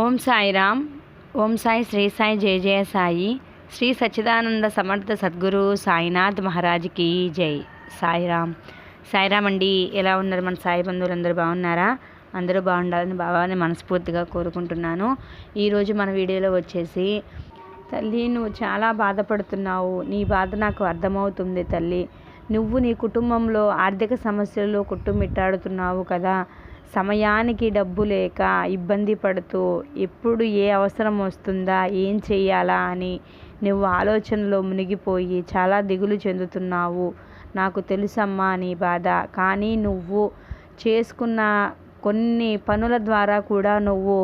ఓం సాయిరామ్. ఓం సాయి శ్రీ సాయి జయ జయ సాయి. శ్రీ సచ్చిదానంద సమర్థ సద్గురు సాయినాథ్ మహారాజ్కి జై. సాయిరామ్. సాయిరామ్ అండి ఎలా ఉన్నారు మన సాయి బంధువులు? అందరూ బాగున్నారా? అందరూ బాగుండాలని బాబాని మనస్ఫూర్తిగా కోరుకుంటున్నాను. ఈరోజు మన వీడియోలో వచ్చేసి తల్లి నువ్వు చాలా బాధపడుతున్నావు. నీ బాధ నాకు అర్థమవుతుంది తల్లి. నువ్వు నీ కుటుంబంలో ఆర్థిక సమస్యల్లో కుట్టుమిట్టాడుతున్నావు కదా. సమయానికి డబ్బు లేక ఇబ్బంది పడుతూ ఎప్పుడు ఏ అవసరం వస్తుందా ఏం చేయాలా అని నువ్వు ఆలోచనలో మునిగిపోయి చాలా దిగులు చెందుతున్నావు. నాకు తెలుసమ్మా నీ బాధ. కానీ నువ్వు చేసుకున్న కొన్ని పనుల ద్వారా కూడా నువ్వు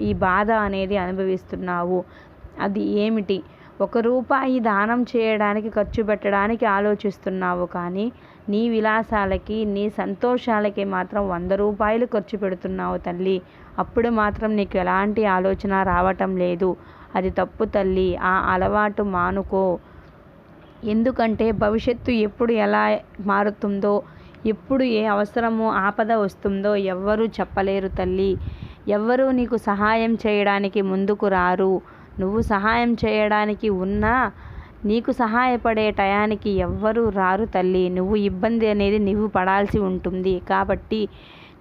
ఈ బాధ అనేది అనుభవిస్తున్నావు. అది ఏమిటి? ఒక రూపాయి దానం చేయడానికి ఖర్చు పెట్టడానికి ఆలోచిస్తున్నావు కానీ నీ విలాసాలకి నీ సంతోషాలకి మాత్రం వంద రూపాయలు ఖర్చు పెడుతున్నావు తల్లి. అప్పుడు మాత్రం నీకు ఎలాంటి ఆలోచన రావటం లేదు. అది తప్పు తల్లి. ఆ అలవాటు మానుకో. ఎందుకంటే భవిష్యత్తు ఎప్పుడు ఎలా మారుతుందో ఎప్పుడు ఏ అవసరము ఆపద వస్తుందో ఎవ్వరూ చెప్పలేరు తల్లి. ఎవ్వరూ నీకు సహాయం చేయడానికి ముందుకు రారు. నువ్వు సహాయం చేయడానికి ఉన్నా నీకు సహాయపడే టయానికి ఎవ్వరూ రారు తల్లి. నువ్వు ఇబ్బంది అనేది నువ్వు పడాల్సి ఉంటుంది. కాబట్టి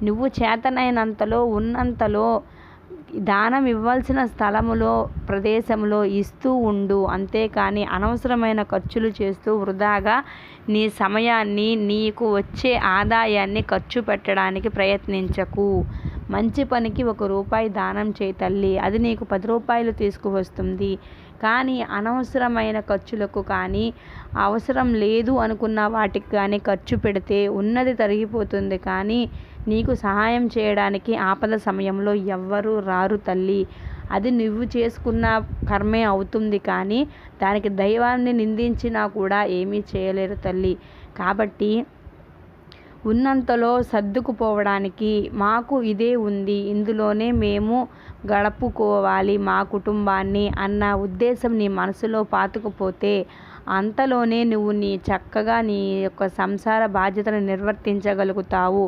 నువ్వు చేతనైనంతలో ఉన్నంతలో దానం ఇవ్వాల్సిన స్థలములో ప్రదేశంలో ఇస్తూ ఉండు. అంతేకాని అనవసరమైన ఖర్చులు చేస్తూ వృధాగా నీ సమయాన్ని నీకు వచ్చే ఆదాయాన్ని ఖర్చు పెట్టడానికి ప్రయత్నించకు. మంచి పనికి ఒక రూపాయి దానం చేయి తల్లి అది నీకు పది రూపాయలు తీసుకువస్తుంది. కానీ అనవసరమైన ఖర్చులకు కానీ అవసరం లేదు అనుకున్న వాటికి కానీ ఖర్చు పెడితే ఉన్నది తరిగిపోతుంది. కానీ నీకు సహాయం చేయడానికి ఆపద సమయంలో ఎవ్వరూ రారు తల్లి. అది నువ్వు చేసుకున్న కర్మే అవుతుంది. కానీ దానికి దైవాన్ని నిందించినా కూడా ఏమీ చేయలేరు తల్లి. కాబట్టి ఉన్నంతలో సర్దుకుపోవడానికి మాకు ఇదే ఉంది. ఇందులోనే మేము గడుపుకోవాలి మా కుటుంబాన్ని అన్న ఉద్దేశం నీ మనసులో పాతుకుపోతే అంతలోనే నువ్వు నీ చక్కగా నీ యొక్క సంసార బాధ్యతను నిర్వర్తించగలుగుతావు.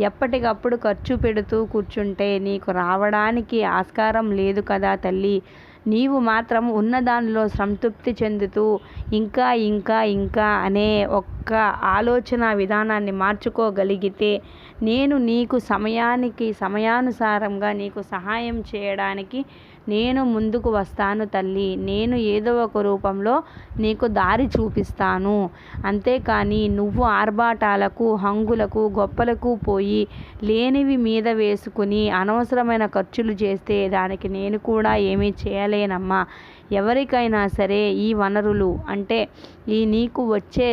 ఎప్పటికప్పుడు ఖర్చు పెడుతూ కూర్చుంటే నీకు రావడానికి ఆస్కారం లేదు కదా తల్లి. నీవు మాత్రం ఉన్నదానిలో సంతృప్తి చెందుతూ ఇంకా ఇంకా ఇంకా అనే యొక్క ఆలోచన విధానాన్ని మార్చుకోగలిగితే నేను నీకు సమయానికి సమయానుసారంగా నీకు సహాయం చేయడానికి నేను ముందుకు వస్తాను తల్లి. నేను ఏదో ఒక రూపంలో నీకు దారి చూపిస్తాను. అంతేకాని నువ్వు ఆర్భాటాలకు హంగులకు గొప్పలకు పోయి లేనివి మీద వేసుకుని అనవసరమైన ఖర్చులు చేస్తే దానికి నేను కూడా ఏమీ చేయలేనమ్మా. ఎవరికైనా సరే ఈ వనరులు అంటే ఈ నీకు వచ్చే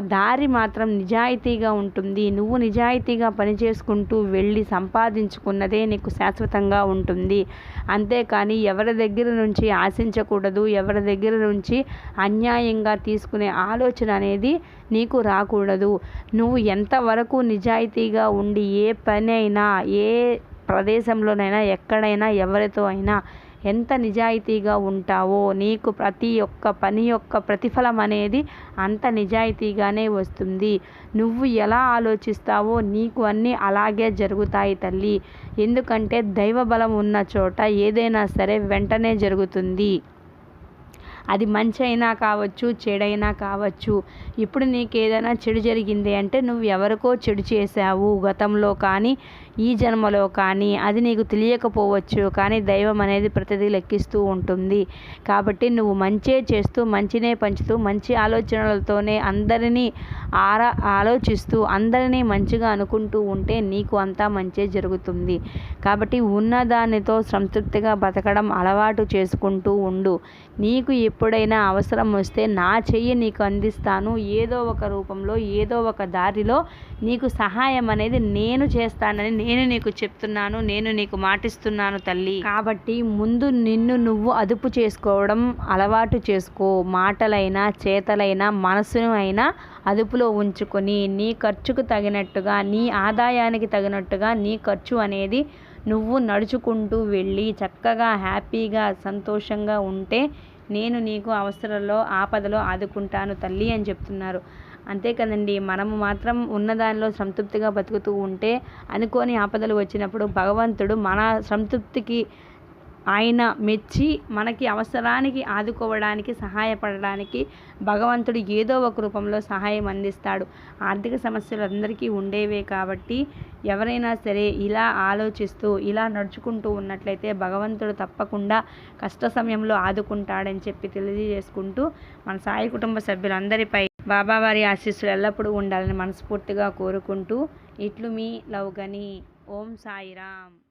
దారి మాత్రం నిజాయితీగా ఉంటుంది. నువ్వు నిజాయితీగా పనిచేసుకుంటూ వెళ్ళి సంపాదించుకున్నదే నీకు శాశ్వతంగా ఉంటుంది. అంతేకాని ఎవరి దగ్గర నుంచి ఆశించకూడదు ఎవరి దగ్గర నుంచి అన్యాయంగా తీసుకునే ఆలోచన అనేది నీకు రాకూడదు. నువ్వు ఎంతవరకు నిజాయితీగా ఉండి ఏ పని అయినా ఏ ప్రదేశంలోనైనా ఎక్కడైనా ఎవరితో అయినా ఎంత నిజాయితీగా ఉంటావో నీకు ప్రతి ఒక్క పని యొక్క ప్రతిఫలం అనేది అంత నిజాయితీగానే వస్తుంది. నువ్వు ఎలా ఆలోచిస్తావో నీకు అన్నీ అలాగే జరుగుతాయి తల్లి. ఎందుకంటే దైవ బలం ఉన్న చోట ఏదైనా సరే వెంటనే జరుగుతుంది. అది మంచి అయినా కావచ్చు చెడైనా కావచ్చు. ఇప్పుడు నీకు ఏదైనా చెడు జరిగింది అంటే నువ్వు ఎవరికో చెడు చేశావు గతంలో కానీ ఈ జన్మలో కానీ. అది నీకు తెలియకపోవచ్చు కానీ దైవం అనేది ప్రతిదీ లెక్కిస్తూ ఉంటుంది. కాబట్టి నువ్వు మంచే చేస్తూ మంచినే పంచుతూ మంచి ఆలోచనలతోనే అందరినీ ఆరా ఆలోచిస్తూ అందరినీ మంచిగా అనుకుంటూ ఉంటే నీకు అంతా మంచే జరుగుతుంది. కాబట్టి ఉన్నదానితో సంతృప్తిగా బతకడం అలవాటు చేసుకుంటూ ఉండు. నీకు ఎప్పుడైనా అవసరం వస్తే నా చెయ్యి నీకు అందిస్తాను. ఏదో ఒక రూపంలో ఏదో ఒక దారిలో నీకు సహాయం అనేది నేను చేస్తానని నేను నీకు చెప్తున్నాను. నేను నీకు మాటిస్తున్నాను తల్లి. కాబట్టి ముందు నిన్ను నువ్వు అదుపు చేసుకోవడం అలవాటు చేసుకో. మాటలైనా చేతలైనా మనసును అయినా అదుపులో ఉంచుకొని నీ ఖర్చుకు తగినట్టుగా నీ ఆదాయానికి తగినట్టుగా నీ ఖర్చు అనేది నువ్వు నడుచుకుంటూ వెళ్ళి చక్కగా హ్యాపీగా సంతోషంగా ఉంటే నేను నీకు అవసరంలో ఆపదలో ఆదుకుంటాను తల్లి అని చెప్తున్నారు. అంతే కదండి. మనము మాత్రం ఉన్నదానిలో సంతృప్తిగా బతుకుతూ ఉంటే అనుకోని ఆపదలు వచ్చినప్పుడు భగవంతుడు మన సంతృప్తికి ఆయన మెచ్చి మనకి అవసరానికి ఆదుకోవడానికి సహాయపడడానికి భగవంతుడు ఏదో ఒక రూపంలో సహాయం అందిస్తాడు. ఆర్థిక సమస్యలు అందరికీ ఉండేవే కాబట్టి ఎవరైనా సరే ఇలా ఆలోచిస్తూ ఇలా నడుచుకుంటూ ఉన్నట్లయితే భగవంతుడు తప్పకుండా కష్ట సమయంలో ఆదుకుంటాడని చెప్పి తెలియజేసుకుంటూ మన సాయి కుటుంబ సభ్యులందరిపై బాబావారి ఆశీస్సులు ఎల్లప్పుడూ ఉండాలని మనస్ఫూర్తిగా కోరుకుంటూ ఇట్లు మీ లవ్ గని ఓం సాయిరామ్.